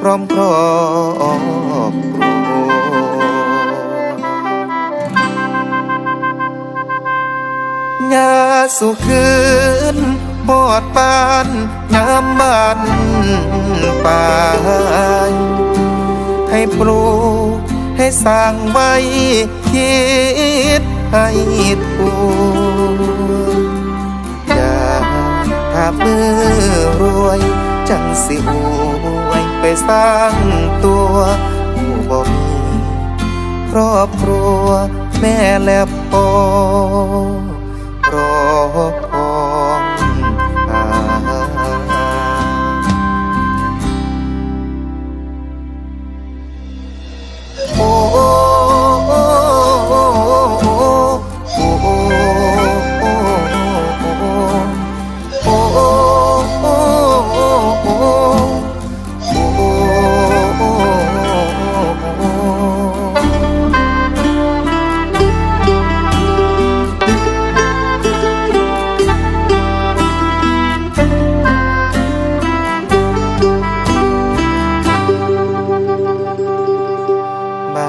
พร้อมครอบครัวยาสุคืนปอดปานยามบ้านป่าให้ปลูกให้สร้างไว้คิดให้ถูกอย่าถ้ามือรวยจังสิอว สร้างตัวผู้บ่มีครอบครัวแม่และพ่อรอ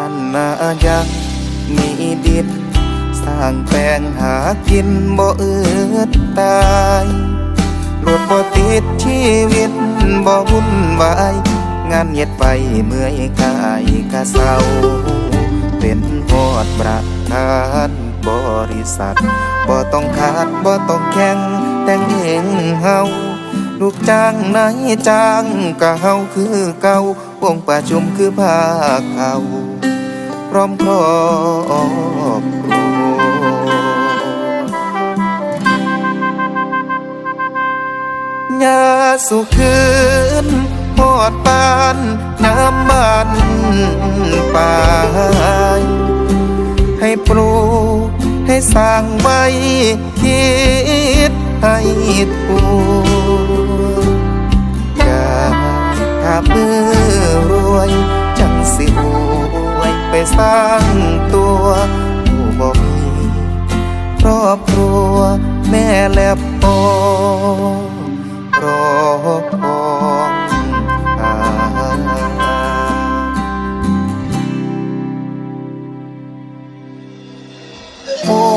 านนายังมีดินสร้างแปลงหากินบ่เอืดตายหลดบ่ติดชีวิตบ่วุ่นวายงานเย็ดไปเมื่อยกายกะเศร้าเป็นหอดประธานบริษัทบ่ต้องขาดบ่ต้องแข่งแต่งเองเฮาลูกจ้างนายจ้างก็เฮาคือเก่าวงประชุมคือภาคเขา พร้อมครอบครัวยาสุคืนหอดปานน้ำมันป่าให้ปลูกให้สร้างไว้คิดให้ถูกอย่าถ้ามือ สร้างตัวผู้บ่มีครอบครัวแม่และพ่อรอพองโอ